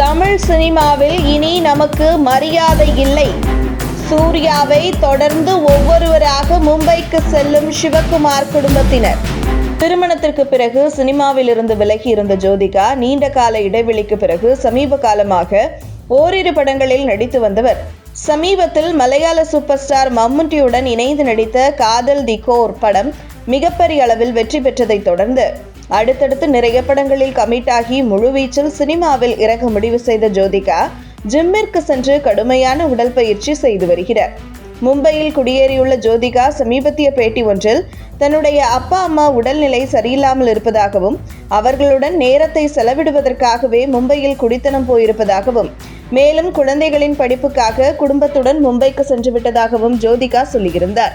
தமிழ் சினிமாவில் இனி நமக்கு மரியாதை இல்லை. சூர்யாவை தொடர்ந்து ஒவ்வொருவராக மும்பைக்கு செல்லும் சிவகுமார் குடும்பத்தினர். திருமணத்திற்கு பிறகு சினிமாவில் இருந்து விலகி இருந்த ஜோதிகா நீண்ட கால இடைவெளிக்கு பிறகு சமீப காலமாக ஓரிரு படங்களில் நடித்து வந்தவர். சமீபத்தில் மலையாள சூப்பர் ஸ்டார் மம்முட்டியுடன் இணைந்து நடித்த காதல் தி கோர் படம் மிகப்பெரிய அளவில் வெற்றி பெற்றதைத் தொடர்ந்து அடுத்தடுத்து நிறைய படங்களில் கமிட் ஆகி முழுவீச்சில் சினிமாவில் இறங்க முடிவு செய்த ஜோதிகா ஜிம்மிற்கு சென்று கடுமையான உடற்பயிற்சி செய்து வருகிறார். மும்பையில் குடியேறியுள்ள ஜோதிகா சமீபத்திய பேட்டி ஒன்றில் தன்னுடைய அப்பா அம்மா உடல்நிலை சரியில்லாமல் இருப்பதாகவும் அவர்களுடன் நேரத்தை செலவிடுவதற்காகவே மும்பையில் குடித்தனம் போயிருப்பதாகவும் மேலும் குழந்தைகளின் படிப்புக்காக குடும்பத்துடன் மும்பைக்கு சென்று விட்டதாகவும் ஜோதிகா சொல்லியிருந்தார்.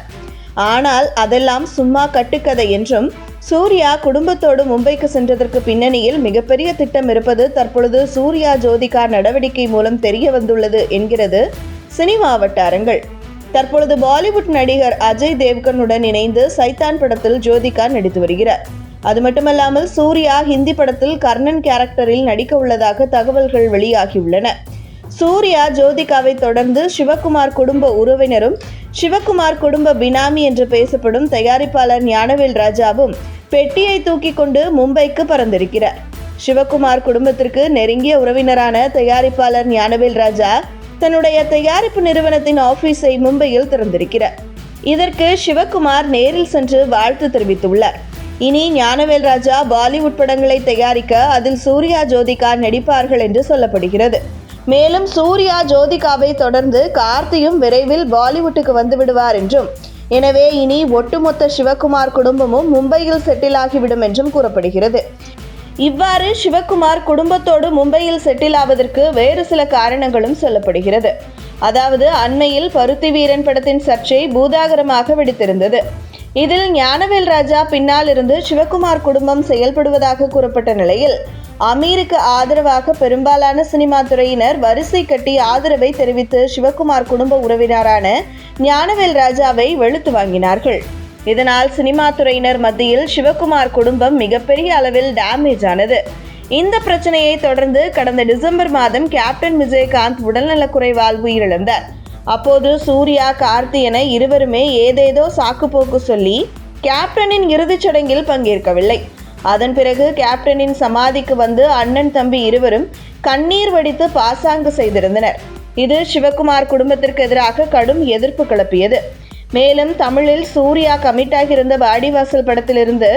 ஆனால் அதெல்லாம் சும்மா கட்டுக்கதை என்றும் சூர்யா குடும்பத்தோடு மும்பைக்கு சென்றதற்கு பின்னணியில் மிகப்பெரிய திட்டம் இருப்பது தற்பொழுது சூர்யா ஜோதிகா நடவடிக்கை மூலம் தெரிய வந்துள்ளது என்கிறது சினிமா வட்டாரங்கள் தற்பொழுது பாலிவுட் நடிகர் அஜய் தேவ்கனுடன் இணைந்து சைத்தான் படத்தில் ஜோதிகா நடித்து வருகிறார். அது மட்டுமல்லாமல் சூர்யா ஹிந்தி படத்தில் கர்ணன் கேரக்டரில் நடிக்க உள்ளதாக தகவல்கள் வெளியாகியுள்ளன. சூர்யா ஜோதிகாவை தொடர்ந்து சிவகுமார் குடும்ப உறவினரும் சிவகுமார் குடும்ப பினாமி என்று பேசப்படும் தயாரிப்பாளர் ஞானவேல் ராஜாவும் பெட்டியை தூக்கி கொண்டு மும்பைக்கு பறந்திருக்கிறார். சிவகுமார் குடும்பத்திற்கு நெருங்கிய உறவினரான தயாரிப்பாளர் ஞானவேல் ராஜா தன்னுடைய தயாரிப்பு நிறுவனத்தின் ஆபீஸை மும்பையில் திறந்திருக்கிறார். இதற்கு சிவகுமார் நேரில் சென்று வாழ்த்து தெரிவித்துள்ளார். இனி ஞானவேல் ராஜா பாலிவுட் படங்களை தயாரிக்க அதில் சூர்யா ஜோதிகா நடிப்பார்கள் என்று சொல்லப்படுகிறது. மேலும் சூர்யா ஜோதிகாவை தொடர்ந்து கார்த்தியும் விரைவில் பாலிவுட்டுக்கு வந்து விடுவார் என்றும். எனவே இனி ஒட்டுமொத்த சிவகுமார் குடும்பமும் மும்பையில் செட்டில் ஆகிவிடும் என்றும் கூறப்படுகிறது. இவ்வாறு சிவகுமார் குடும்பத்தோடு மும்பையில் செட்டில் ஆவதற்கு வேறு சில காரணங்களும் சொல்லப்படுகிறது. அதாவது அண்மையில் பருத்தி வீரன் படத்தின் சர்ச்சை பூதாகரமாக வெடித்திருந்தது. இதில் ஞானவேல் ராஜா பின்னால் இருந்து சிவகுமார் குடும்பம் செயல்படுவதாக கூறப்பட்ட நிலையில் அமீருக்கு ஆதரவாக பெரும்பாலான சினிமா துறையினர் வரிசை கட்டி ஆதரவை தெரிவித்து சிவகுமார் குடும்ப உறவினரான ஞானவேல் ராஜாவை வெளுத்து வாங்கினார்கள். இதனால் சினிமா துறையினர் மத்தியில் சிவகுமார் குடும்பம் மிகப்பெரிய அளவில் டேமேஜ் ஆனது. இந்த பிரச்சனையை தொடர்ந்து கடந்த டிசம்பர் மாதம் கேப்டன் விஜயகாந்த் உடல்நலக்குறைவால் உயிரிழந்தார். அப்போது சூர்யா கார்த்தி என இருவருமே ஏதேதோ சாக்குப்போக்கு சொல்லி கேப்டனின் இறுதிச் சடங்கில் பங்கேற்கவில்லை. அதன் பிறகு கேப்டனின் சமாதிக்கு வந்து அண்ணன் தம்பி இருவரும் கண்ணீர் வடித்து பாசாங்கு செய்திருந்தனர். இது சிவகுமார் குடும்பத்திற்கு எதிராக கடும் எதிர்ப்பு கிளப்பியது. மேலும் தமிழில் சூர்யா கமிட் ஆகியிருந்த வாடிவாசல் படத்திலிருந்து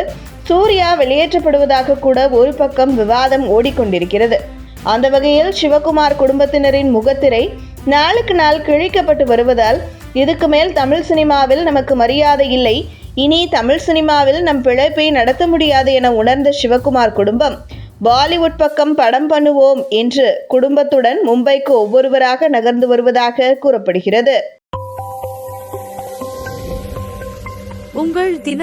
சூர்யா வெளியேற்றப்படுவதாக கூட ஒரு பக்கம் விவாதம் ஓடிக்கொண்டிருக்கிறது. அந்த வகையில் சிவகுமார் குடும்பத்தினரின் முகத்திரை நாளுக்கு நாள் கிழிக்கப்பட்டு வருவதால் இதுக்கு மேல் தமிழ் சினிமாவில் நமக்கு மரியாதை இல்லை இனி தமிழ் சினிமாவில் நம் பிழைப்பை நடத்த முடியாது என உணர்ந்த சிவகுமார் குடும்பம் பாலிவுட் பக்கம் படம் பண்ணுவோம் என்று குடும்பத்துடன் மும்பைக்கு ஒவ்வொருவராக நகர்ந்து வருவதாக கூறப்படுகிறது. உங்கள் தின